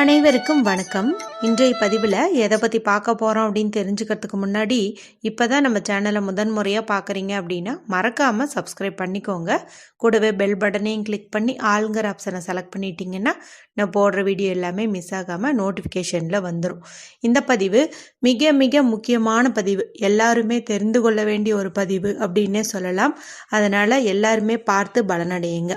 அனைவருக்கும் வணக்கம். இன்றைய பதிவில் எதை பற்றி பார்க்க போகிறோம் அப்படின்னு தெரிஞ்சுக்கிறதுக்கு முன்னாடி இப்போ தான் நம்ம சேனலை முதன் முறையாக பார்க்குறீங்க அப்படின்னா மறக்காமல் சப்ஸ்கிரைப் பண்ணிக்கோங்க. கூடவே பெல் பட்டனையும் கிளிக் பண்ணி ஆளுங்கிற ஆப்ஷனை செலக்ட் பண்ணிட்டீங்கன்னா நான் போடுற வீடியோ எல்லாமே மிஸ் ஆகாமல் நோட்டிஃபிகேஷனில் வந்துடும் இந்த பதிவு மிக மிக முக்கியமான பதிவு. எல்லாருமே தெரிந்து கொள்ள வேண்டிய ஒரு பதிவு அப்படின்னே சொல்லலாம். அதனால் எல்லாருமே பார்த்து பலனடையுங்க.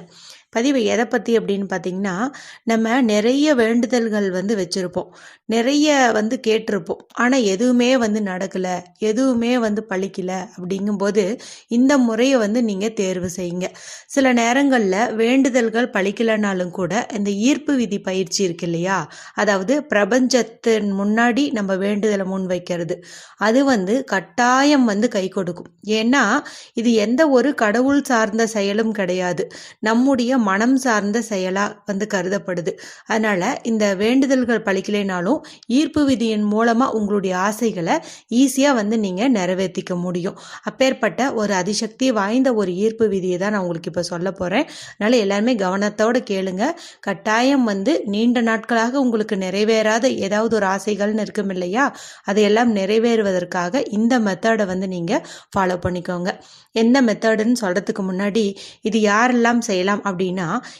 பதிவு எதை பற்றி அப்படின்னு பார்த்தீங்கன்னா நம்ம நிறைய வேண்டுதல்கள் வந்து வச்சுருப்போம். நிறைய வந்து கேட்டிருப்போம். ஆனால் எதுவுமே வந்து நடக்கலை எதுவுமே வந்து பழிக்கலை அப்படிங்கும்போது இந்த முறையை வந்து நீங்கள் தேர்வு செய்யுங்க. சில நேரங்களில் வேண்டுதல்கள் பழிக்கலைனாலும் கூட இந்த ஈர்ப்பு விதி பயிற்சி இருக்கு இல்லையா? அதாவது பிரபஞ்சத்தின் முன்னாடி நம்ம வேண்டுதலை முன் வைக்கிறது. அது வந்து கட்டாயம் வந்து கை கொடுக்கும். ஏன்னா இது எந்த ஒரு கடவுள் சார்ந்த செயலும் கிடையாது. நம்முடைய மனம் சார்ந்த செயலாக வந்து கருதப்படுது. அதனால் இந்த வேண்டுதல்கள் பழிக்கலைனாலும் ஈர்ப்பு விதியின் மூலமாக உங்களுடைய ஆசைகளை ஈஸியாக வந்து நீங்கள் நிறைவேற்றிக்க முடியும். அப்பேற்பட்ட ஒரு அதிசக்தி வாய்ந்த ஒரு ஈர்ப்பு விதியை தான் நான் உங்களுக்கு இப்போ சொல்ல போகிறேன் அதனால் எல்லாருமே கவனத்தோடு கேளுங்க. கட்டாயம் வந்து நீண்ட நாட்களாக உங்களுக்கு நிறைவேறாத ஏதாவது ஒரு ஆசைகள்னு இருக்கும் இல்லையா? அதையெல்லாம் நிறைவேறுவதற்காக இந்த மெத்தடை வந்து நீங்கள் ஃபாலோ பண்ணிக்கோங்க. எந்த மெத்தடுன்னு சொல்கிறதுக்கு முன்னாடி இது யாரெல்லாம் செய்யலாம் அப்படின்னு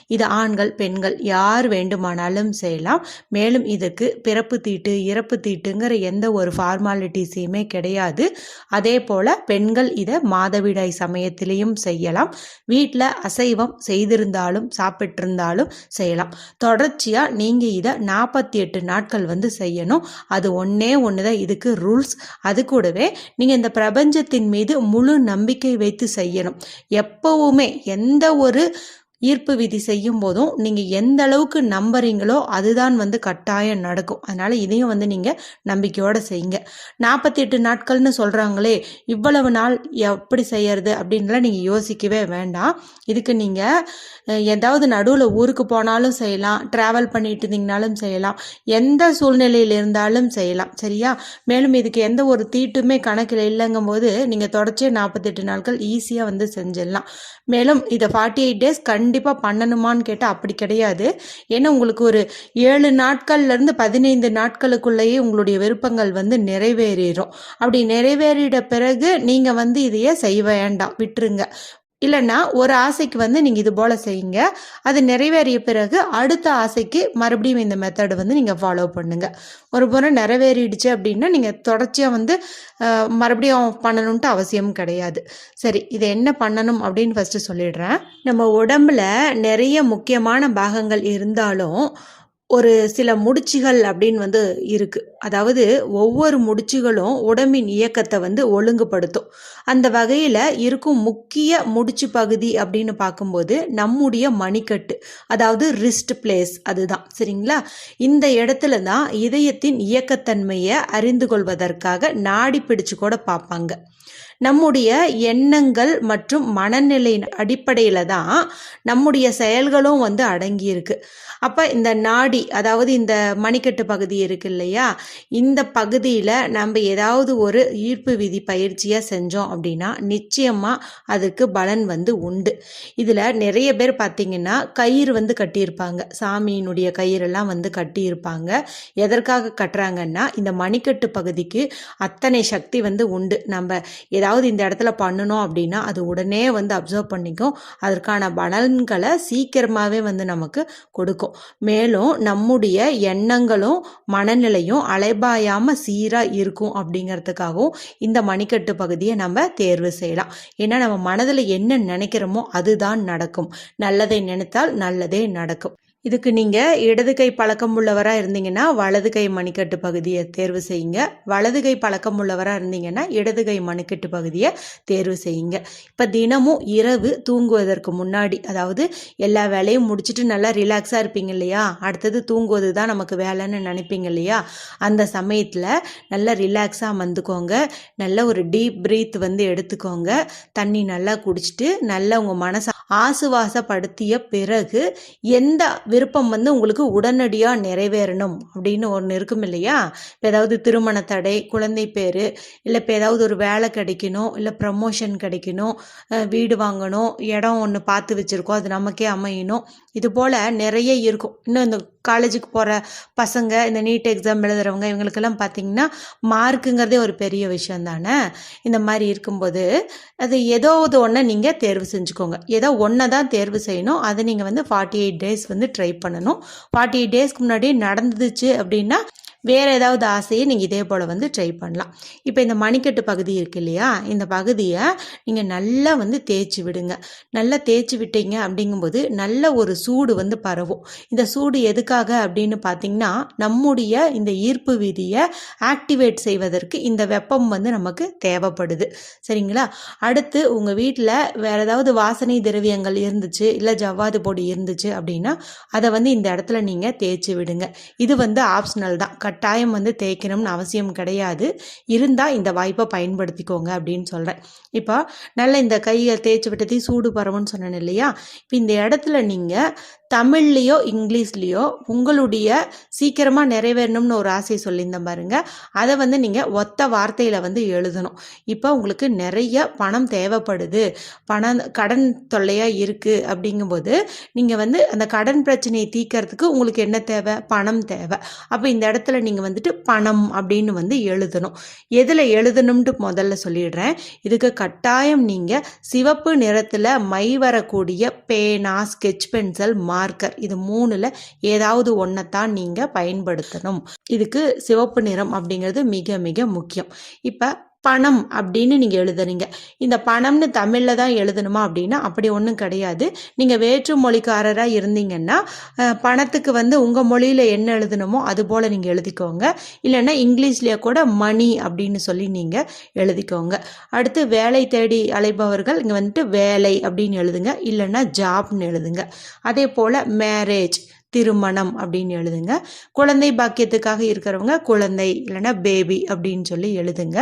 இது ஆண்கள் பெண்கள் யார் வேண்டுமானாலும் செய்யலாம். மேலும் இதுக்கு பிறப்பு தீட்டு இறப்பு தீட்டுங்கிற எந்த ஒரு ஃபார்மாலிட்டிஸையுமே கிடையாது. அதே போல் பெண்கள் இதை மாதவிடாய் சமயத்திலையும் செய்யலாம். வீட்டில் அசைவம் செய்திருந்தாலும் சாப்பிட்டிருந்தாலும் செய்யலாம். தொடர்ச்சியாக நீங்கள் இதை நாற்பத்தி எட்டு நாட்கள் வந்து செய்யணும். அது ஒன்றே ஒன்று தான் இதுக்கு ரூல்ஸ் அது கூடவே நீங்கள் இந்த பிரபஞ்சத்தின் மீது முழு நம்பிக்கை வைத்து செய்யணும். எப்போவுமே எந்த ஒரு ஈர்ப்பு விதி செய்யும் போதும் நீங்கள் எந்த அளவுக்கு நம்புறீங்களோ அதுதான் வந்து கட்டாயம் நடக்கும். அதனால் இதையும் வந்து நீங்கள் நம்பிக்கையோடு செய்யுங்க. நாற்பத்தி எட்டு நாட்கள்னு சொல்கிறாங்களே இவ்வளவு நாள் எப்படி செய்யறது அப்படின்லாம் நீங்கள் யோசிக்கவே வேண்டாம். இதுக்கு நீங்கள் ஏதாவது நடுவில் ஊருக்கு போனாலும் செய்யலாம் ட்ராவல் பண்ணிட்டு இருந்தீங்கனாலும் செய்யலாம் எந்த சூழ்நிலையில் இருந்தாலும் செய்யலாம். சரியா? மேலும் இதுக்கு எந்த ஒரு தீட்டுமே கணக்கில் இல்லைங்கும் போது நீங்கள் தொடர்ச்சியாக நாற்பத்தெட்டு நாட்கள் ஈஸியாக வந்து செஞ்சிடலாம். மேலும் இதை ஃபார்ட்டி எயிட் டேஸ் கண் கண்டிப்பாக பண்ணணுமான்னு கேட்டால் அப்படி கிடையாது. ஏன்னா உங்களுக்கு ஒரு ஏழு நாட்கள்லேருந்து பதினைந்து நாட்களுக்குள்ளேயே உங்களுடைய விருப்பங்கள் வந்து நிறைவேறிடும் அப்படி நிறைவேறிட பிறகு நீங்கள் வந்து இதையே செய்ய வேண்டாம். விட்டுருங்க. இல்லைன்னா ஒரு ஆசைக்கு வந்து நீங்கள் இது போல் செய்யுங்க. அது நிறைவேறிய பிறகு அடுத்த ஆசைக்கு மறுபடியும் இந்த மெத்தடு வந்து நீங்கள் ஃபாலோ பண்ணுங்கள் ஒரு முறை நிறைவேறிடுச்சு அப்படின்னா நீங்கள் தொடர்ச்சியாக வந்து மறுபடியும் பண்ணணுன்ட்டு அவசியம் கிடையாது. சரி இதை என்ன பண்ணணும் அப்படின்னு ஃபஸ்ட்டு சொல்லிடுறேன். நம்ம உடம்புல நிறைய முக்கியமான பாகங்கள் இருந்தாலும் ஒரு சில முடிச்சுகள் அப்படின்னு வந்து இருக்குது அதாவது ஒவ்வொரு முடிச்சுகளும் உடம்பின் இயக்கத்தை வந்து ஒழுங்குபடுத்தும். அந்த வகையில் இருக்கும் முக்கிய முடிச்சு பகுதி அப்படின்னு பார்க்கும்போது நம்முடைய மணிக்கட்டு அதாவது ரிஸ்ட் பிளேஸ் அதுதான். சரிங்களா? இந்த இடத்துல தான் இதயத்தின் இயக்கத்தன்மையை அறிந்து கொள்வதற்காக நாடி பிடிச்சு கூட பார்ப்பாங்க. நம்முடைய எண்ணங்கள் மற்றும் மனநிலையின் அடிப்படையில் தான் நம்முடைய செயல்களும் வந்து அடங்கியிருக்கு. அப்போ இந்த நாடி அதாவது இந்த மணிக்கட்டு பகுதி இருக்கு இல்லையா? இந்த பகுதியில் நம்ம ஏதாவது ஒரு ஈர்ப்பு விதி பயிற்சியாக செஞ்சோம் அப்படின்னா நிச்சயமாக அதுக்கு பலன் வந்து உண்டு. இதில் நிறைய பேர் பார்த்தீங்கன்னா கயிறு வந்து கட்டியிருப்பாங்க. சாமியினுடைய கயிறெல்லாம் வந்து கட்டியிருப்பாங்க. எதற்காக கட்டுறாங்கன்னா இந்த மணிக்கட்டு பகுதிக்கு அத்தனை சக்தி வந்து உண்டு. நம்ம ஏதாவது ஏதாவது இந்த இடத்துல பண்ணணும் அப்படின்னா அது உடனே வந்து அப்சர்வ் பண்ணிக்கும். அதற்கான பலன்களை சீக்கிரமாகவே வந்து நமக்கு கொடுக்கும். மேலும் நம்முடைய எண்ணங்களும் மனநிலையும் அலைபாயாமல் சீராக இருக்கும் அப்படிங்கிறதுக்காகவும் இந்த மணிக்கட்டு பகுதியை நம்ம தேர்வு செய்யலாம். ஏன்னா நம்ம மனதில் என்ன நினைக்கிறோமோ அதுதான் நடக்கும். நல்லதை நினைத்தால் நல்லதே நடக்கும். இதுக்கு நீங்கள் இடது கை பழக்கம் உள்ளவராக இருந்தீங்கன்னா வலது கை மணிக்கட்டு பகுதியை தேர்வு செய்யுங்க. வலது கை பழக்கம் உள்ளவராக இருந்தீங்கன்னா இடது கை மணிக்கட்டு பகுதியை தேர்வு செய்யுங்க. இப்போ தினமும் இரவு தூங்குவதற்கு முன்னாடி அதாவது எல்லா வேலையும் முடிச்சுட்டு நல்லா ரிலாக்ஸாக இருப்பீங்க இல்லையா? அடுத்தது தூங்குவது தான் நமக்கு வேலைன்னு நினைப்பீங்க இல்லையா? அந்த சமயத்தில் நல்லா ரிலாக்ஸாக வந்துக்கோங்க. நல்ல ஒரு டீப் ப்ரீத் வந்து எடுத்துக்கோங்க. தண்ணி நல்லா குடிச்சிட்டு நல்லா உங்கள் மனசை ஆசுவாசப்படுத்திய பிறகு எந்த விருப்பம் வந்து உங்களுக்கு உடனடியாக நிறைவேறணும் அப்படின்னு ஒன்று இருக்கும் இல்லையா? இப்போ ஏதாவது திருமண தடை குழந்தை பேர் இல்லை இப்போ ஏதாவது ஒரு வேலை கிடைக்கணும் இல்லை ப்ரமோஷன் கிடைக்கணும் வீடு வாங்கணும் இடம் ஒன்று பார்த்து வச்சுருக்கோம் அது நமக்கே அமையணும். இது போல் நிறைய இருக்கும். இன்னும் இந்த காலேஜுக்கு போகிற பசங்க இந்த நீட் எக்ஸாம் எழுதுறவங்க இவங்களுக்கெல்லாம் பார்த்தீங்கன்னா மார்க்குங்கிறதே ஒரு பெரிய விஷயம் தானே? இந்த மாதிரி இருக்கும்போது அது ஏதோ ஒரு ஒன்றை நீங்கள் தேர்வு செஞ்சுக்கோங்க. ஏதோ ஒன்றை தான் தேர்வு செய்யணும். அதை நீங்கள் வந்து ஃபார்ட்டி எயிட் டேஸ் வந்து ட்ரை பண்ணணும். ஃபார்ட்டி எயிட் டேஸ்க்கு முன்னாடி நடந்துச்சு அப்படின்னா வேறு ஏதாவது ஆசையை நீங்கள் இதே போல் வந்து ட்ரை பண்ணலாம். இப்போ இந்த மணிக்கட்டு பகுதி இருக்கு இல்லையா? இந்த பகுதியை நீங்கள் நல்லா வந்து தேய்ச்சி விடுங்க. நல்லா தேய்ச்சி விட்டீங்க அப்படிங்கும்போது நல்ல ஒரு சூடு வந்து பரவும். இந்த சூடு எதுக்காக அப்படின்னு பார்த்தீங்கன்னா நம்முடைய இந்த ஈர்ப்பு விதியை ஆக்டிவேட் செய்வதற்கு இந்த வெப்பம் வந்து நமக்கு தேவைப்படுது. சரிங்களா? அடுத்து உங்கள் வீட்டில் வேறு ஏதாவது வாசனை திரவியங்கள் இருந்துச்சு இல்லை ஜவ்வாது பொடி இருந்துச்சு அப்படின்னா அதை வந்து இந்த இடத்துல நீங்கள் தேய்ச்சி விடுங்க. இது வந்து ஆப்ஷனல் தான். கட்டாயம் வந்து தேய்க்கணும்னு அவசியம் கிடையாது. இருந்தால் இந்த வாய்ப்பை பயன்படுத்திக்கோங்க அப்படின்னு சொல்கிறேன் இப்போ நல்ல இந்த கையை தேய்ச்சி விட்டதையும் சூடு பரவுன்னு சொன்னேன் இல்லையா? இப்போ இந்த இடத்துல நீங்கள் தமிழ்லேயோ இங்கிலீஷ்லேயோ உங்களுடைய சீக்கிரமாக நிறைவேறணும்னு ஒரு ஆசை சொல்லியிருந்தேன் பாருங்க. அதை வந்து நீங்கள் ஒத்த வார்த்தையில் வந்து எழுதணும். இப்போ உங்களுக்கு நிறைய பணம் தேவைப்படுது. பணம் கடன் தொல்லையாக இருக்குது அப்படிங்கும்போது நீங்கள் வந்து அந்த கடன் பிரச்சனையை தீர்க்கறதுக்கு உங்களுக்கு என்ன தேவை? பணம் தேவை. அப்போ இந்த இடத்துல நீங்கள் வந்துட்டு பணம் அப்படின்னு வந்து எழுதணும். எதில் எழுதணும்ட்டு முதல்ல சொல்லிடுறேன். இதுக்கு கட்டாயம் நீங்கள் சிவப்பு நிறத்தில் மை வரக்கூடிய பேனா ஸ்கெட்ச் பென்சில் மார்க்கர் இது மூணில் ஏதாவது ஒன்றை தான் நீங்கள் பயன்படுத்தணும். இதுக்கு சிவப்பு நிறம் அப்படிங்கிறது மிக மிக முக்கியம். இப்போ பணம் அப்படின்னு நீங்கள் எழுதுறீங்க இந்த பணம்னு தமிழில் தான் எழுதணுமா அப்படின்னா அப்படி ஒன்றும் கிடையாது. நீங்கள் வேற்று மொழிக்காரராக இருந்தீங்கன்னா பணத்துக்கு வந்து உங்கள் மொழியில் என்ன எழுதணுமோ அது போல் நீங்கள் எழுதிக்கோங்க. இல்லைன்னா இங்கிலீஷ்லேயே கூட மணி அப்படின்னு சொல்லி நீங்கள் எழுதிக்கோங்க. அடுத்து வேலை தேடி அலைபவர்கள் இங்கே வந்துட்டு வேலை அப்படின்னு எழுதுங்க. இல்லைன்னா ஜாப்னு எழுதுங்க. அதே போல் மேரேஜ் திருமணம் அப்படின்னு எழுதுங்க. குழந்தை பாக்கியத்துக்காக இருக்கிறவங்க குழந்தை இல்லைன்னா பேபி அப்படின்னு சொல்லி எழுதுங்க.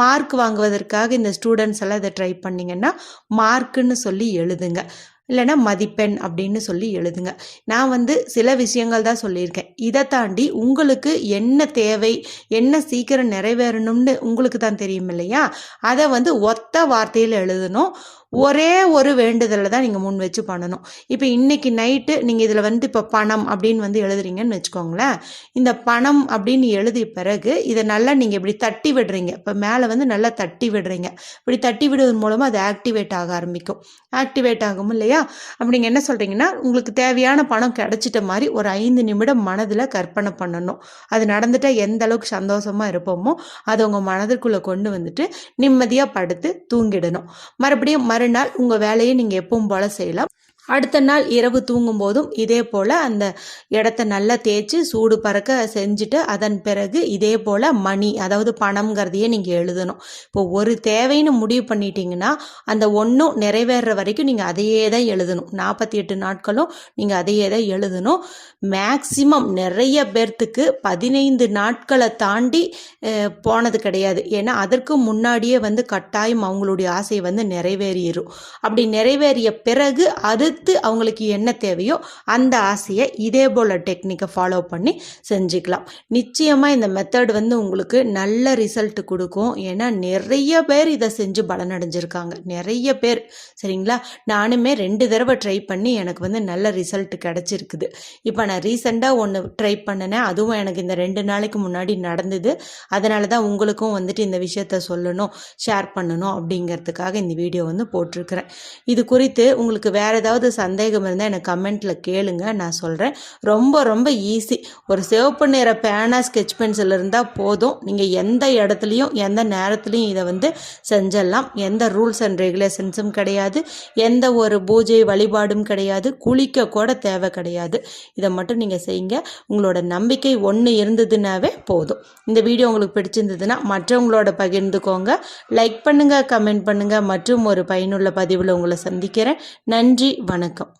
மார்க் வாங்குவதற்காக இந்த ஸ்டூடெண்ட்ஸ் எல்லாம் இதை ட்ரை பண்ணிங்கன்னா மார்க்குன்னு சொல்லி எழுதுங்க. இல்லைன்னா மதிப்பெண் அப்படின்னு சொல்லி எழுதுங்க. நான் வந்து சில விஷயங்கள் தான் சொல்லியிருக்கேன். இதை தாண்டி உங்களுக்கு என்ன தேவை என்ன சீக்கிரம் நிறைவேறணும்னு உங்களுக்கு தான் தெரியும் இல்லையா? அதை வந்து ஒத்த வார்த்தையில் எழுதணும். ஒரே ஒரு வேண்டுதலை தான் நீங்கள் முன் வச்சு பண்ணணும். இப்போ இன்னைக்கு நைட்டு நீங்கள் இதில் வந்து இப்போ பணம் அப்படின்னு வந்து எழுதுறீங்கன்னு வச்சுக்கோங்களேன். இந்த பணம் அப்படின்னு எழுதிய பிறகு இதை நல்லா நீங்கள் இப்படி தட்டி விடுறீங்க. இப்போ மேலே வந்து நல்லா தட்டி விடுறீங்க. இப்படி தட்டி விடுவதன் மூலமாக அது ஆக்டிவேட் ஆக ஆரம்பிக்கும். ஆக்டிவேட் ஆகும் இல்லையா? அப்படிங்க என்ன சொல்கிறீங்கன்னா உங்களுக்கு தேவையான பணம் கிடச்சிட்ட மாதிரி ஒரு ஐந்து நிமிடம் மனதில் கற்பனை பண்ணணும். அது நடந்துட்டால் எந்த அளவுக்கு சந்தோஷமாக இருப்போமோ அதை உங்கள் மனதிற்குள்ளே கொண்டு வந்துட்டு நிம்மதியாக படுத்து தூங்கிடணும். மறுபடியும் மறுநாள் உங்கள் வேலையை நீங்கள் எப்பவும் போல் செய்யலாம். அடுத்த நாள் இரவு தூங்கும் போதும் இதே போல் அந்த இடத்த நல்லா தேய்ச்சி சூடு பறக்க செஞ்சுட்டு அதன் பிறகு இதே போல் மணி அதாவது பணம்ங்கிறதையே நீங்கள் எழுதணும். இப்போ ஒரு தேவைன்னு முடிவு பண்ணிட்டீங்கன்னா அந்த ஒன்றும் நிறைவேற வரைக்கும் நீங்கள் அதையே தான் எழுதணும். நாற்பத்தி எட்டு நாட்களும் நீங்கள் அதையே தான் எழுதணும். மேக்சிமம் நிறைய பேர்த்துக்கு பதினைந்து நாட்களை தாண்டி போனது கிடையாது. ஏன்னா அதற்கு முன்னாடியே வந்து கட்டாயம் அவங்களுடைய ஆசை வந்து நிறைவேறிடும் அப்படி நிறைவேறிய பிறகு அது அடுத்து அவங்களுக்கு என்ன தேவையோ அந்த ஆசையை இதே போல் டெக்னிக்கை ஃபாலோ பண்ணி செஞ்சுக்கலாம். நிச்சயமாக இந்த மெத்தட் வந்து உங்களுக்கு நல்ல ரிசல்ட் கொடுக்கும். ஏன்னா நிறைய பேர் இதை செஞ்சு பலனடைஞ்சிருக்காங்க. நிறைய பேர். சரிங்களா? நானுமே ரெண்டு தடவை ட்ரை பண்ணி எனக்கு வந்து நல்ல ரிசல்ட் கிடச்சிருக்குது. இப்போ நான் ரீசெண்டாக ஒன்று ட்ரை பண்ணினேன். அதுவும் எனக்கு இந்த ரெண்டு நாளைக்கு முன்னாடி நடந்தது. அதனால தான் உங்களுக்கும் வந்துட்டு இந்த விஷயத்த சொல்லணும் ஷேர் பண்ணணும் அப்படிங்கிறதுக்காக இந்த வீடியோ வந்து போட்டிருக்கிறேன். இது குறித்து உங்களுக்கு வேறு ஏதாவது சந்தேகம் இருந்தால் எனக்கு கமெண்ட்டில் கேளுங்க. நான் சொல்கிறேன் ரொம்ப ரொம்ப ஈஸி ஒரு சிவப்பு நிற பேனா ஸ்கெட்ச் பென்சில் இருந்தால் போதும். நீங்கள் எந்த இடத்துலையும் எந்த நேரத்துலையும் இதை வந்து செஞ்சிடலாம். எந்த ரூல்ஸ் அண்ட் ரெகுலேஷன்ஸும் கிடையாது. எந்த ஒரு பூஜை வழிபாடும் கிடையாது. குளிக்க கூட தேவை கிடையாது. இதை மட்டும் நீங்கள் செய்யுங்க. உங்களோட நம்பிக்கை ஒன்று இருந்ததுனாவே போதும். இந்த வீடியோ உங்களுக்கு பிடிச்சிருந்ததுன்னா மற்றவங்களோட பகிர்ந்துக்கோங்க. லைக் பண்ணுங்கள் கமெண்ட் பண்ணுங்கள் மற்றும் ஒரு பயனுள்ள பதிவில் உங்களை சந்திக்கிறேன். நன்றி வணக்கம்.